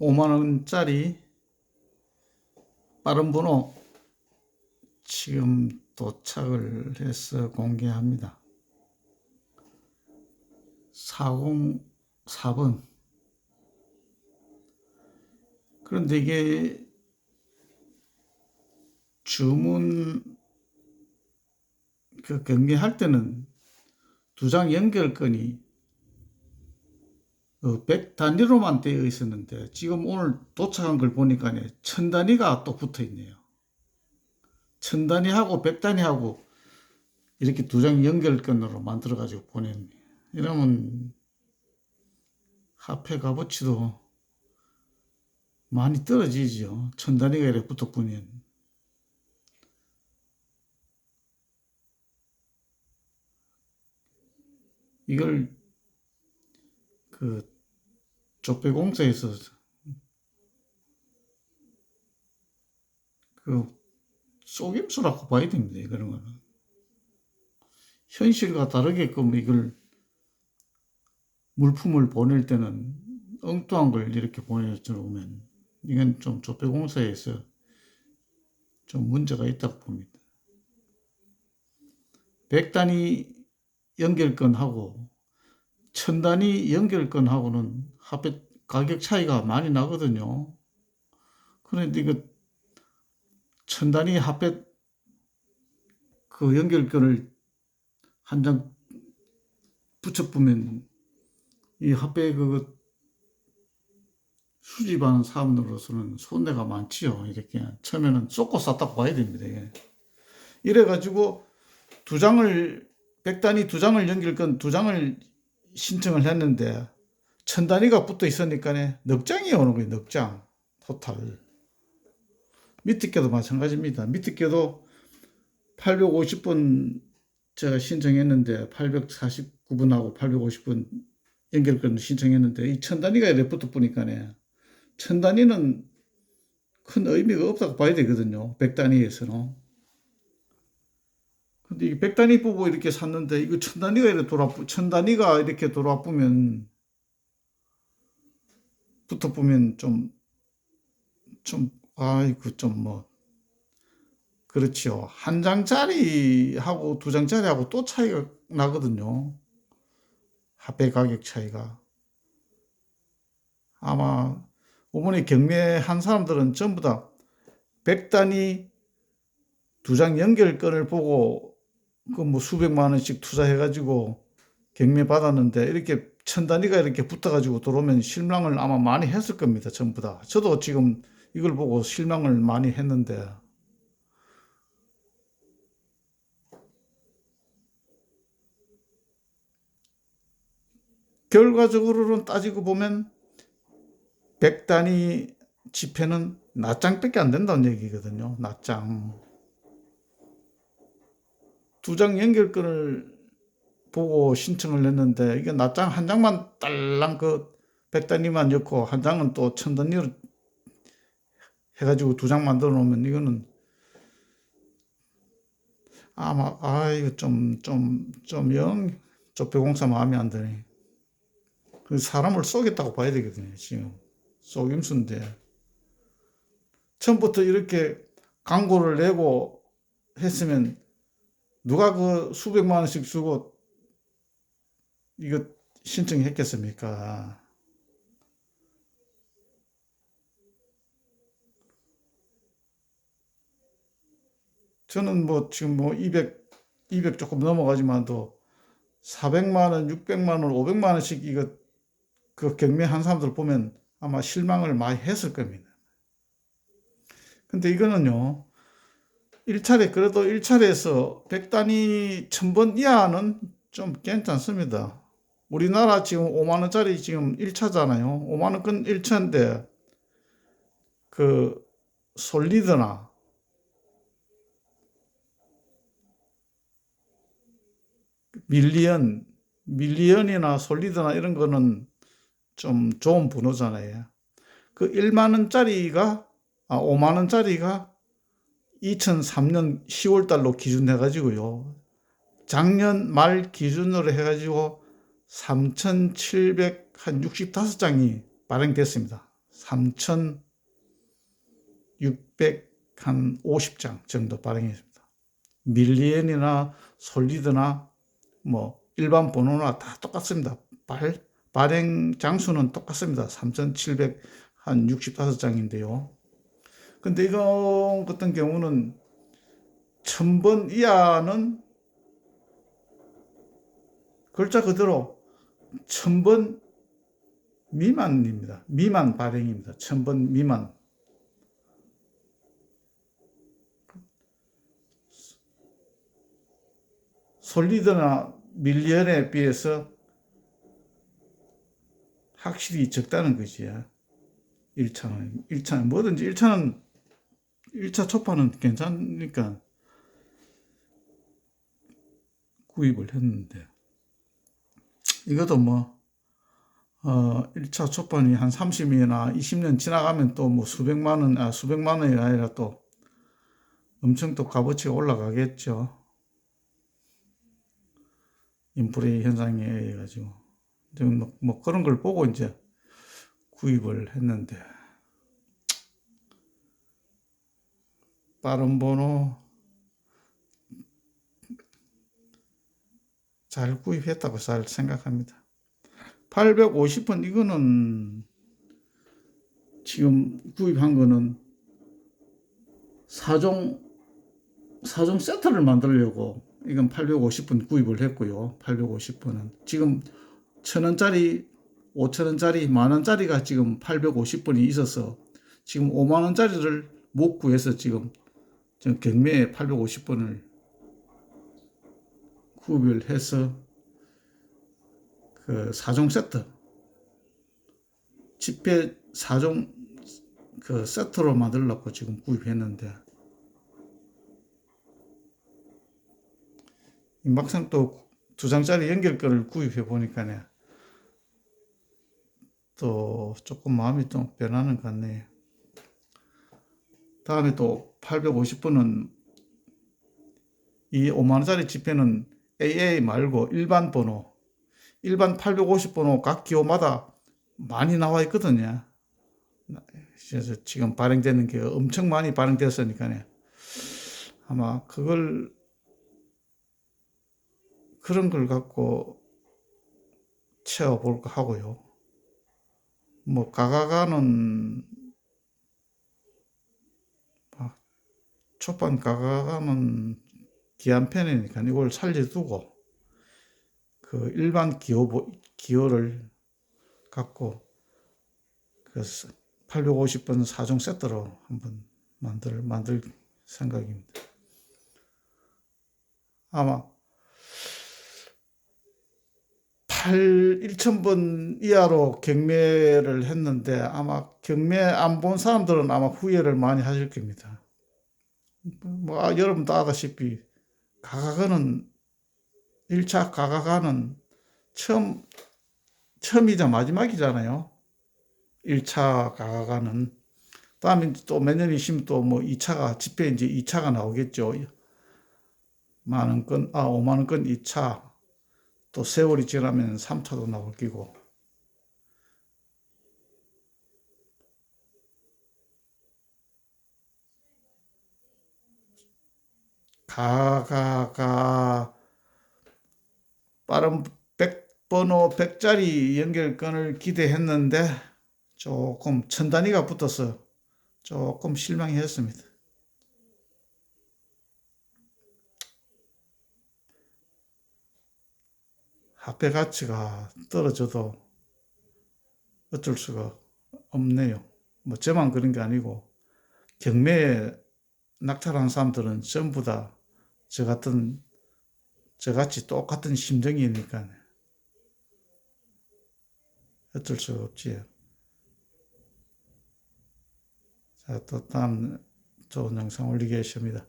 5만원짜리 빠른 번호 지금 도착을 해서 공개합니다. 404번. 그런데 이게 주문 그 경매할 때는 두 장 연결권이 어, 100 단위로만 되어 있었는데 지금 오늘 도착한 걸 보니까 천 단위가 또 붙어 있네요. 천 단위하고 100 단위하고 이렇게 두 장 연결권으로 만들어 가지고 보냈네. 이러면 화폐 값어치도 많이 떨어지죠. 천 단위가 이렇게 보면. 이걸 그 족배공사에서 그 속임수라고 봐야 됩니다. 그런 거는 현실과 다르게끔 이걸 물품을 보낼 때는 엉뚱한 걸 이렇게 보내주면 이건 좀 족배공사에서 좀 문제가 있다고 봅니다. 100단위 연결권하고 천 단위 연결권하고는 합해 가격 차이가 많이 나거든요. 그런데 이거 천 단위 합해 그 연결권을 한 장 붙여보면 이 합해 그 수집하는 사람으로서는 손해가 많지요. 이렇게 처음에는 쏟고 쌌다고 봐야 됩니다. 이게. 이래가지고 두 장을 백 단위 두 장을 연결권 두 장을 신청을 했는데 천 단위가 붙어 있으니까 넉 장이 오는 거예요. 넉 장. 토탈. 게도 마찬가지입니다. 밑에 게도 850번 제가 신청했는데 849번하고 850번 연결권을 신청했는데 이 천 단위가 이렇게 붙어 보니까네 천 단위는 큰 의미가 없다고 봐야 되거든요. 백 단위에서는. 근데 이게 백 단위 보고 이렇게 샀는데 이거 천 단위가 이렇게 돌아 천 단위가 이렇게 돌아 보면 붙어 보면 좀 좀 아이고 좀 뭐. 그렇죠 한 장짜리 하고 두 장짜리 하고 또 차이가 나거든요. 합계 가격 차이가. 아마 어머니 경매한 사람들은 전부 다백 단위 두 장 연결권을 보고 그 뭐 수백만 원씩 투자해가지고 경매 받았는데 이렇게 천 단위가 이렇게 붙어가지고 들어오면 실망을 아마 많이 했을 겁니다. 전부 다. 저도 지금 이걸 보고 실망을 많이 했는데 결과적으로는 따지고 보면 100 단위 지폐는 낱장밖에 안 된다는 얘기거든요. 낱장. 두 장 연결권을 보고 신청을 했는데 이게 낱장 한 장만 딸랑 그 100단위만 넣고 한 장은 또 천단위로 해가지고 두 장 만들어 놓으면 이거는 아마 아 이거 좀 좀 좀영 조폐공사 마음에 안 드네. 그 사람을 쏘겠다고 봐야 되거든요. 지금 속임수인데 처음부터 이렇게 광고를 내고 했으면 누가 그 수백만 원씩 쓰고 이거 신청했겠습니까? 저는 뭐 지금 뭐 200, 200 조금 넘어가지만도 400만 원, 600만 원, 500만 원씩 이거 그 경매한 사람들 보면 아마 실망을 많이 했을 겁니다. 근데 이거는요, 1차례, 그래도 1차례에서 100단위 1000번 이하는 좀 괜찮습니다. 우리나라 지금 5만원짜리 지금 1차잖아요. 5만원권 1차인데, 그, 솔리드나, 밀리언, 밀리언이나 솔리드나 이런 거는 좀 좋은 번호잖아요. 그 1만원짜리가, 아, 5만원짜리가 2003년 10월 달로 기준해가지고요. 작년 말 기준으로 해가지고 3,765장이 발행됐습니다. 3,650장 정도 발행했습니다. 밀리언이나 솔리드나 뭐 일반 번호나 다 똑같습니다. 발, 발행 장수는 똑같습니다. 3,765장인데요. 근데 이거 같은 경우는 1000번 이하는 글자 그대로 1000번 미만입니다. 미만 발행입니다. 1000번 미만. 솔리드나 밀리언에 비해서 확실히 적다는 거지. 1차는. 1차는 뭐든지 1차는 1차 초파는 괜찮으니까 구입을 했는데 이것도 뭐 어, 1차 초반이 한 30년이나 20년 지나가면 또 뭐 수백만 원, 아, 수백만 원이 아니라 또 엄청 또 값어치가 올라가겠죠. 인플레 현상에 의해 가지고. 뭐, 뭐 그런 걸 보고 이제 구입을 했는데 빠른 번호 잘 구입했다고 잘 생각합니다. 850원 이거는 지금 구입한 거는 4종 4종 세트를 만들려고 이건 850원 구입을 했고요. 850원은 지금 천 원짜리 5천 원짜리 만 원짜리가 지금 850원이 있어서 지금 5만 원짜리를 못 구해서 지금 지금 경매에 850원을 구입을 해서 그 4종 세트 집회 4종 그 세트로 만들려고 지금 구입했는데 막상 또 두 장짜리 연결권을 구입해 보니까네 또 조금 마음이 좀 변하는 것 같네요. 다음에 또 850번은 이 5만원짜리 지폐는 AA 말고 일반 번호, 일반 850번호 각 기호마다 많이 나와 있거든요. 그래서 지금 발행되는 게 엄청 많이 발행됐으니까요. 아마 그걸 그런 걸 갖고 채워볼까 하고요. 뭐 가가가는 초반 가가가는 기한 편이니까 이걸 살려두고 그 일반 기호 기호를 갖고 그 850번 4종 세트로 한번 만들 만들 생각입니다. 아마 8 1000번 이하로 경매를 했는데 아마 경매 안 본 사람들은 아마 후회를 많이 하실 겁니다. 뭐 아, 여러분도 아다시피 가가가는 1차 가가가는 처음 처음이자 마지막이잖아요. 1차 가가가는 다음에 또 몇 년 있으면 또 뭐 2차가 집회 이제 2차가 나오겠죠. 만 원권 아 5만 원권 2차 또 세월이 지나면 3차도 나올 끼고 가 가 가 빠른 100번호 100짜리 연결권을 기대했는데 조금 천 단위가 붙어서 조금 실망했습니다. 화폐 가치가 떨어져도 어쩔 수가 없네요. 뭐 저만 그런 게 아니고 경매에 낙찰한 사람들은 전부 다 저 같은 저같이 똑같은 심정이니까 어쩔 수가 없지요. 자, 또 다음 좋은 영상 올리겠습니다.